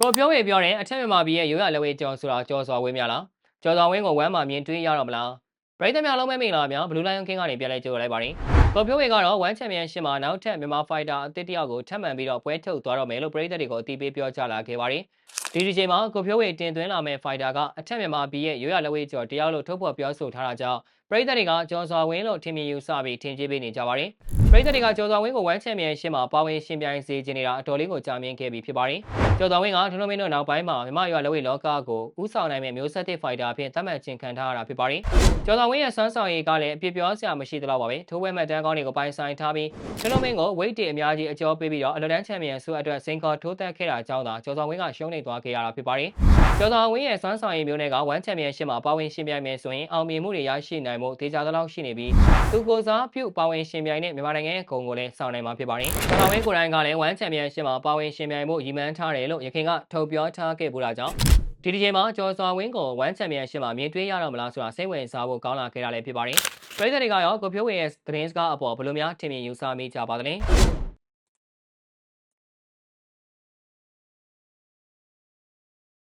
ကိုပြောဝေပြောတယ်အထက်မြန်မာပြည်ရဲ့ရိုးရလက်ဝဲကြော်ဆိုတာကြော်စွာဝင်းများလားကြော်စွာဝင်းကိုဝမ်းမှာမြင်တွေ့ရတော့မလားပရိသတ်များလုံးမဲမိန်လာများဘလူးလိုင်းကင်းကနေပြန်လဲကြိုလိုက်ပါရင်ကိုပြောဝေကတော့ဝမ်ချန်ပီယံရှစ်မှာနောက်ထပ်မြန်မာဖိုက်တာအသစ်တယောက်ကိုထပ်မံပြီးတော့ပွဲထုတ်သွားတော့မယ်လို့ပရိသတ်တွေကိုအတီးပေးပြောကြလာခဲ့ပါတယ်ဒီဒီချိန်မှာကိုပြောဝေတင်သွင်းလာမယ့်ဖိုက်တာကအထက်မြန်မာပြည်ရဲ့ရိုးရလက်ဝဲကြော်တယောက်လို့ထုတ်ဖော်ပြောဆိုထားတာကြောင့်ပရိသတ်တွေကကြော်စွာဝင်းလို့ထင်မြင်ယူဆပြီးထင်ကြီးပေးနေကြပါတယ်ပ ရိသတ်တွေကကြော်စွာဝင်းကိုဝမ်ချန်ပီယံရှစ်မှာပါဝင်ရှင်ပြိုင်စေချင်နေတာအတော်လေးကိုကြာမြင့်ခဲ့ပြီးဖြစ်ပါတယ်ကျော်တော်ဝင်းကထွန်းလုံးမင်းတို့နောက်ပိုင်းမှာမြမရွာလက်ဝဲလောကကိုဥဆောင်နိုင်မဲ့မျိုးဆက်တစ်ဖိုက်တာအဖြစ်သတ်မှတ်ခြင်းခံထားရတာဖြစ်ပါတယ်။ကျော်တော်ဝင်းရဲ့ဆွမ်းဆောင်ရည်ကလည်းအပြစ်ပြောစရာမရှိသလောက်ပါပဲ။ထိုးပွဲမှတ်တမ်းကောင်းတွေကိုပိုင်ဆိုင်ထားပြီးထွန်းလုံးမင်းကိုဝိတ်တီအများကြီးအကျော်ပေးပြီးတော့အလဒန်ချန်ပီယံဆုအတွက်စင်ကောထိုးတက်ခဲ့တာကြောင့်သာကျော်တော်ဝင်းကရှုံးနေသွားခဲ့ရတာဖြစ်ပါတယ်။ကျော်တော်ဝင်းရဲ့ဆွမ်းဆောင်ရည်မျိုးနဲ့ကဝမ်ချန်ပီယံရှစ်မှာပါဝင်ရှင်ပြိုင်မယ်ဆိုရင်အောင်မြင်မှုတွေရရှိနိုင်မှုဒေသသလောက်ရှိနေပြီးသူကိုစားပြုပါဝင်ရှင်ပြိုင်တဲ့မြန်မာနိုင်ငံရဲ့ဂုဏ်ကိုလည်းဆောင်နိုင်မှာဖြစ်ပါတယ်။ကျော်တော်ဝင်းကိုယ်တိုင်ကလည်းဝမ်ချန်ပီယံရှစ်မှာပါဝင်ရှင်ပြိုင်မှုရည်မှန်းထားတယ်လို့ရခိုင်ကထုတ်ပြောထားခဲ့ပူတာကြောင့်ဒီဒီချိန်မှာကျော်စွာဝင်းကိုဝမ်ချန်ပီယံရှစ်မှာမြင်တွေ့ရတော့မလားဆိုတာစိတ်ဝင်စားဖို့ကောင်းလာခဲ့တာလည်းဖြစ်ပါတယ်။ပြည်သက်တွေကရောကိုဖြိုးဝင်းရဲ့သတင်းစကားအပေါ်ဘယ်လိုများထင်မြင်ယူဆမိကြပါသလဲ။